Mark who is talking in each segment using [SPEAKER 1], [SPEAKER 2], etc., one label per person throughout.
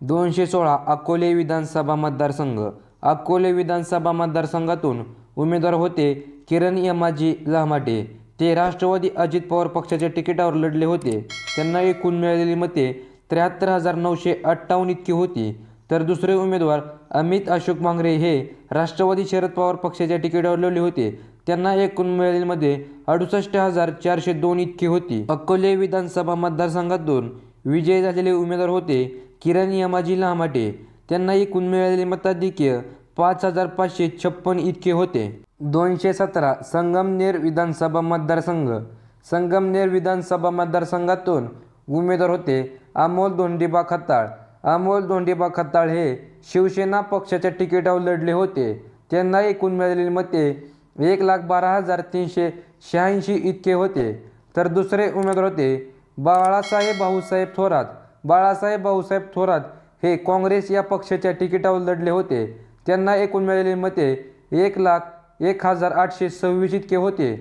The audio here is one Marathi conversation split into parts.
[SPEAKER 1] दोनशे सोळा अकोले विधानसभा मतदारसंघ. अकोले विधानसभा मतदारसंघातून उमेदवार होते किरण यमाजी लहमाटे. ते राष्ट्रवादी अजित पवार पक्षाच्या तिकिटावर लढले होते. त्यांना एकूण मिळालेली मते त्र्याहत्तर हजार नऊशे अठ्ठावन्न इतकी होती. तर दुसरे उमेदवार अमित अशोक मांगरे हे राष्ट्रवादी शरद पवार पक्षाच्या तिकिटावर लढले होते. त्यांना एकूण मिळालेलीमध्ये अडुसष्ट हजार चारशे दोन इतकी होती. अकोले विधानसभा मतदारसंघातून विजयी झालेले उमेदवार होते किरण यमाजी लहामाटे. त्यांना एकूण मिळालेले मताधिक्य पाच हजार पाचशे छप्पन इतके होते. दोनशे सतरा संगमनेर विधानसभा मतदारसंघ. संगमनेर विधानसभा मतदारसंघातून उमेदवार होते अमोल धोंडीबा खताळ. अमोल धोंडीबा खताळ हे शिवसेना पक्षाच्या तिकिटावर लढले होते. त्यांना एकूण मिळालेली मते एक लाख बारा हजार तीनशे शहाऐंशी इतके होते. तर दुसरे उमेदवार होते बाळासाहेब भाऊसाहेब थोरात. बाळासाहेब भाऊसाहेब थोरात हे काँग्रेस या पक्षाच्या तिकिटावर लढले होते. त्यांना एकूण मिळालेली मते एक लाख एक हजार आठशे सव्वीस इतके होते.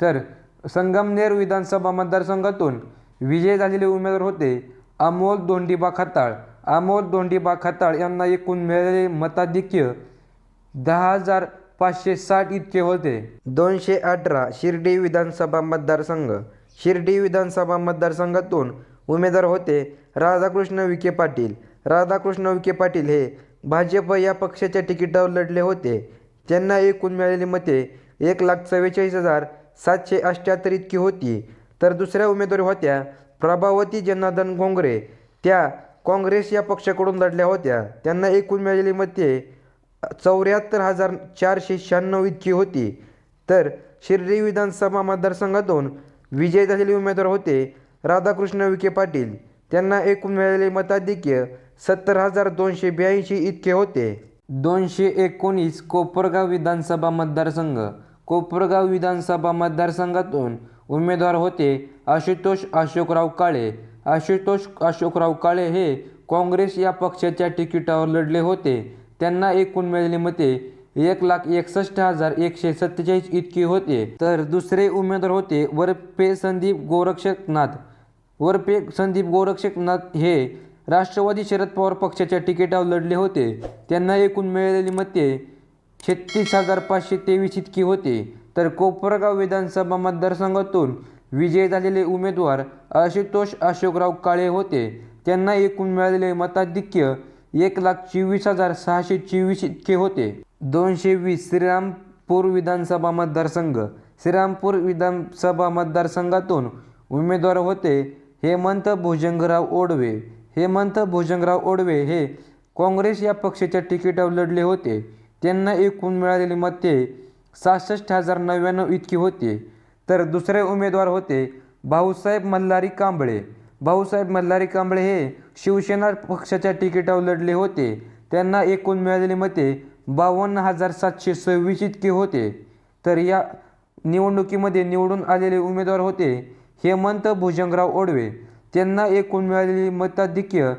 [SPEAKER 1] तर संगमनेर विधानसभा मतदारसंघातून विजय झालेले उमेदवार होते अमोल दोंडीबा खताळ. अमोल दोंडीबा खताळ यांना एकूण मिळालेले मताधिक्य दहा हजार पाचशे साठ इतके होते. दोनशे अठरा शिर्डी विधानसभा मतदारसंघ. शिर्डी विधानसभा मतदारसंघातून उमेदवार होते. राधाकृष्ण विखे पाटील. राधाकृष्ण विखे पाटील हे भाजप या पक्षाच्या तिकिटावर लढले होते. त्यांना एकूण मिळालेली मते एक लाख चव्वेचाळीस हजार सातशे अठ्ठ्याहत्तर इतकी होती. तर दुसऱ्या उमेदवारी होत्या प्रभावती जनार्दन घोंगरे. त्या काँग्रेस या पक्षाकडून लढल्या होत्या. त्यांना एकूण मिळालेली मते चौऱ्याहत्तर हजार चारशे शहाण्णव इतकी होती. तर शिर्डी विधानसभा मतदारसंघातून विजय झालेले उमेदवार होते. राधाकृष्ण विखे पाटील त्यांना एकूण मिळालेले मताधिक्य सत्तर हजार दोनशे ब्याऐंशी इतके होते. दोनशे एकोणीस कोपरगाव विधानसभा मतदारसंघ. कोपरगाव विधानसभा मतदारसंघातून उमेदवार होते आशुतोष अशोकराव काळे. आशुतोष अशोकराव काळे हे काँग्रेस या पक्षाच्या तिकिटावर लढले होते. त्यांना एकूण मिळालेली मते एक लाख एकसष्ट हजार एकशे सत्तेचाळीस इतकी होते. तर दुसरे उमेदवार होते वरपे संदीप गोरक्षकनाथ वरपे संदीप गोरक्षकनाथ हे राष्ट्रवादी शरद पवार पक्षाच्या तिकिटावर लढले होते. त्यांना एकूण मिळालेली मते छत्तीस हजार पाचशे तेवीस इतकी होते. तर कोपरगाव विधानसभा मतदारसंघातून विजय झालेले उमेदवार आशुतोष अशोकराव काळे होते. त्यांना एकूण मिळालेले मताधिक्य एक लाख चोवीस हजार सहाशे चोवीस इतके होते. दोनशे वीस श्रीरामपूर विधानसभा मतदारसंघ श्रीरामपूर विधानसभा मतदारसंघातून उमेदवार होते. हेमंत भुजंगराव ओडवे हेमंत भुजंगराव ओडवे हे काँग्रेस या पक्षाच्या तिकिटावर लढले होते. त्यांना एकूण मिळालेली मते सहासष्ट हजार नव्याण्णव इतकी होती. तर दुसरे उमेदवार होते भाऊसाहेब मल्हारी कांबळे. भाऊसाहेब मल्हारी कांबळे हे शिवसेना पक्षाच्या तिकिटावर लढले होते. त्यांना एकूण मिळालेली मते बावन्न हजार सातशे सव्वीस इतके होते. तर या निवडणुकीमध्ये निवडून आलेले उमेदवार होते हेमंत भुजंगराव ओडवे त्यांना एकूण मिळालेली मताधिक्य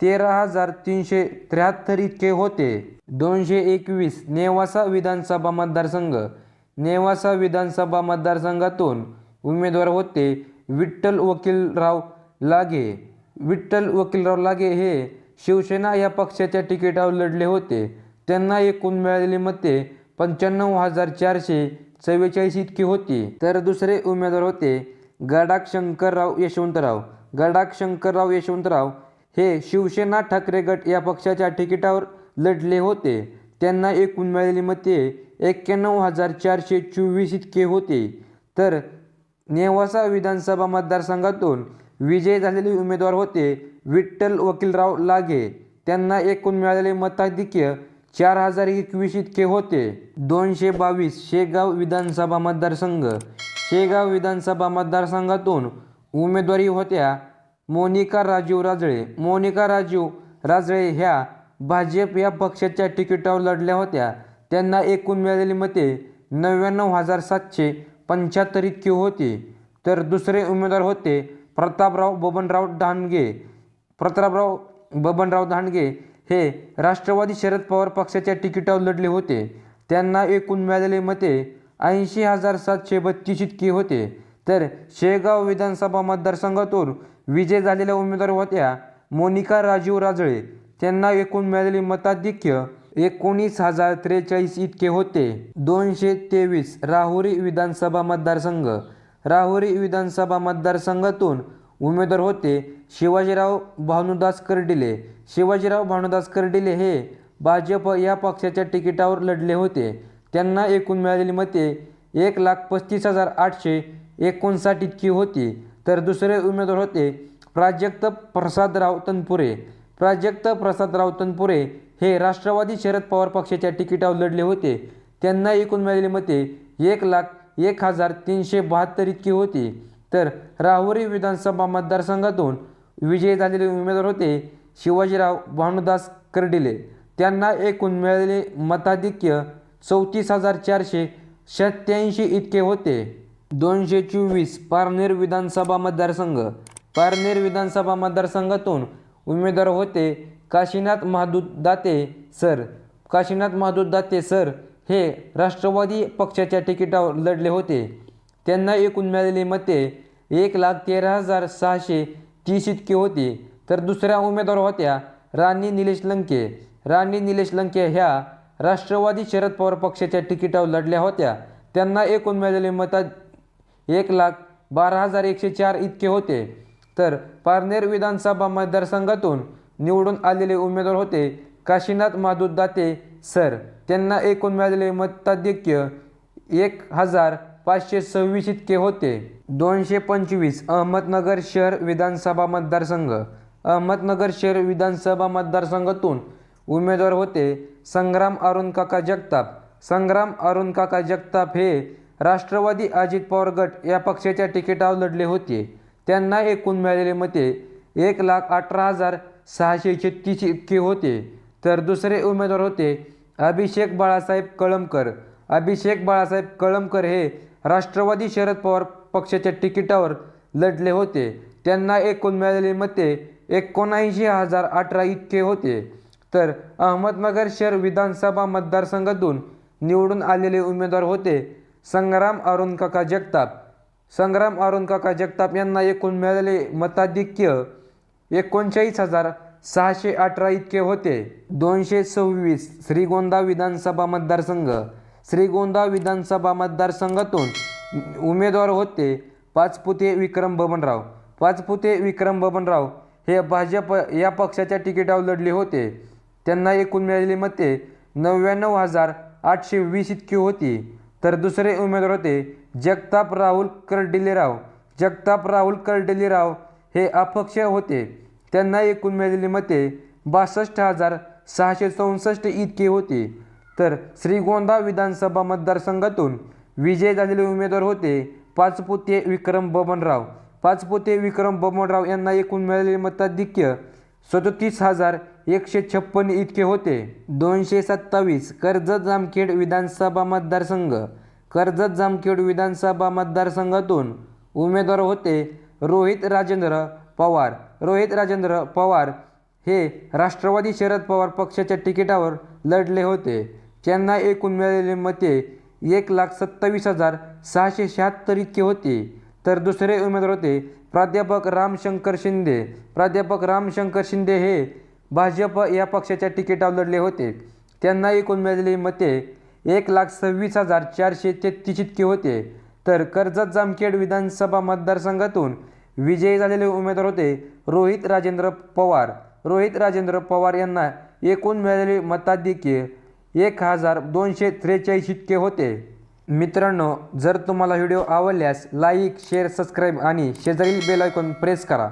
[SPEAKER 1] तेरा हजार तीनशे त्र्याहत्तर इतके होते. दोनशे एकवीस नेवासा विधानसभा मतदारसंघ नेवासा विधानसभा मतदारसंघातून उमेदवार होते विठ्ठल वकीलराव लागे. विठ्ठल वकीलराव लागे हे शिवसेना या पक्षाच्या तिकिटावर लढले होते. त्यांना एकूण मिळालेली मते पंच्याण्णव हजार चारशे चव्वेचाळीस इतकी होती. तर दुसरे उमेदवार होते गडाख शंकरराव यशवंतराव. गडाख शंकरराव यशवंतराव हे शिवसेना ठाकरे गट या पक्षाच्या तिकिटावर लढले होते. त्यांना एकूण मिळालेली मते एक्क्याण्णव हजार चारशे चोवीस इतके होते. तर नेवासा विधानसभा मतदारसंघातून विजय झालेले उमेदवार होते विठ्ठल वकीलराव लागे. त्यांना एकूण मिळालेले मताधिक्य चार हजार एकवीस इतके होते. दोनशे बावीस शेगाव विधानसभा मतदारसंघ. शेगाव विधानसभा मतदारसंघातून उमेदवारी होत्या मोनिका राजीव राजळे. मोनिका राजीव राजळे ह्या भाजप या पक्षाच्या तिकिटावर लढल्या होत्या. त्यांना एकूण मिळालेली मते नव्याण्णव हजार सातशे पंच्याहत्तर इतकी होती. तर दुसरे उमेदवार होते प्रतापराव बबनराव दांडगे प्रतापराव बबनराव धांडगे हे राष्ट्रवादी शरद पवार पक्षाच्या तिकिटावर लढले होते. त्यांना एकूण मिळालेले मते ऐंशी हजार सातशे बत्तीस इतकी होते. तर शेगाव विधानसभा मतदारसंघातून विजय झालेल्या उमेदवार होत्या मोनिका राजीव राजळे. त्यांना एकूण मिळालेले मताधिक्य एकोणीस हजार त्रेचाळीस इतके होते. दोनशे तेवीस राहुरी विधानसभा मतदारसंघ. राहुरी विधानसभा मतदारसंघातून उमेदवार होते शिवाजीराव भानुदास कर्डिले शिवाजीराव भानुदास कर्डिले हे भाजप या पक्षाच्या तिकिटावर लढले होते. त्यांना एकूण मिळालेली मते एक लाख पस्तीस हजार आठशे एकोणसाठ इतकी होती. तर दुसरे उमेदवार होते प्राजक्त प्रसादराव तनपुरे. प्राजक्त प्रसादराव तनपुरे हे राष्ट्रवादी शरद पवार पक्षाच्या तिकिटावर लढले होते. त्यांना एकूण मिळालेली मते एक लाख एक हजार तीनशे बहात्तर इतकी होती. तर राहुरी विधानसभा मतदारसंघातून विजयी झालेले उमेदवार होते शिवाजीराव भानुदास कर्डिले. त्यांना एकूण मिळालेले मताधिक्य चौतीस हजार चारशे सत्याऐंशी इतके होते. दोनशे चोवीस पारनेर विधानसभा मतदारसंघ. पारनेर विधानसभा मतदारसंघातून उमेदवार होते काशीनाथ महादूत दाते सर. काशीनाथ महादूत दाते सर हे राष्ट्रवादी पक्षाच्या तिकिटावर लढले होते. त्यांना एकूण मिळालेली मते एक लाख तेरा हजार सहाशे तीस इतकी होती. तर दुसऱ्या उमेदवार होत्या राणी निलेश लंके. राणी निलेश लंके ह्या राष्ट्रवादी शरद पवार पक्षाच्या तिकिटावर लढल्या होत्या. त्यांना एकूण मिळालेले मता एक लाख बारा हजार एकशे चार इतके होते. तर पारनेर विधानसभा मतदारसंघातून निवडून आलेले उमेदवार होते काशीनाथ माधुर दाते सर. त्यांना एकूण मिळालेले मताधिक्य एक हजार पाचशे सव्वीस इतके होते. दोनशे पंचवीस अहमदनगर शहर विधानसभा मतदारसंघ. अहमदनगर शहर विधानसभा मतदारसंघातून उमेदवार होते संग्राम अरुण काका जगताप. संग्राम अरुण काका जगताप हे राष्ट्रवादी अजित पवार गट या पक्षाच्या तिकिटावर लढले होते. त्यांना एकूण मिळालेले मते एक लाख अठरा हजार सहाशे छत्तीस इतके होते. तर दुसरे उमेदवार होते अभिषेक बाळासाहेब कळमकर. अभिषेक बाळासाहेब कळमकर हे राष्ट्रवादी शरद पवार पक्षाच्या तिकिटावर लढले होते. त्यांना एकूण मिळालेली मते एकोणऐंशी हजार अठरा इतके होते. तर अहमदनगर शहर विधानसभा मतदारसंघातून निवडून आलेले उमेदवार होते संग्राम अरुण काका जगताप. संग्राम अरुण काका जगताप यांना एकूण मिळालेले मताधिक्य एकोणचाळीस हजार सहाशे अठरा इतके होते. दोनशे सव्वीस श्रीगोंदा विधानसभा मतदारसंघ. श्रीगोंदा विधानसभा मतदारसंघातून उमेदवार होते पाचपुते विक्रम बबनराव. पाचपुते विक्रम बबनराव हे भाजप या पक्षाच्या तिकिटावर लढले होते. त्यांना एकूण मिळालेली मते नव्याण्णव हजार आठशे वीस इतकी होती. तर दुसरे उमेदवार होते जगताप राहुल कर्डिलेराव. जगताप राहुल कर्डिलेराव हे अपक्ष होते. त्यांना एकूण मिळालेली मते बासष्ट हजार सहाशे चौसष्ट इतकी होती. तर श्रीगोंदा विधानसभा मतदारसंघातून विजय झालेले उमेदवार होते पाचपुते विक्रम बबनराव. पाचपुते विक्रम बबनराव यांना एकूण मिळालेले मताधिक्य सदोतीस हजार एकशे छप्पन इतके होते. दोनशे सत्तावीस कर्जत जामखेड विधानसभा मतदारसंघ. कर्जत जामखेड विधानसभा मतदारसंघातून उमेदवार होते रोहित राजेंद्र पवार. रोहित राजेंद्र पवार हे राष्ट्रवादी शरद पवार पक्षाच्या तिकिटावर लढले होते. त्यांना एकूण मिळालेले मते एक लाख सत्तावीस हजार सहाशे शहात्तर इतके होते. तर दुसरे उमेदवार होते प्राध्यापक रामशंकर शिंदे. प्राध्यापक रामशंकर शिंदे हे भाजप या पक्षाच्या तिकिटावर लढले होते. त्यांना एकूण मिळालेली मते एक लाख सव्वीस हजार चारशे तेहतीस इतके होते. तर कर्जत जामखेड विधानसभा मतदारसंघातून विजयी झालेले उमेदवार होते रोहित राजेंद्र पवार. रोहित राजेंद्र पवार यांना एकूण मिळालेले मताधिक्य एक हजार दोनशे त्रेचाळीस इतके होते. मित्रांनो जर तुम्हाला व्हिडिओ आवडल्यास लाईक शेअर सबस्क्राईब आणि शेजारील बेल आयकॉन प्रेस करा.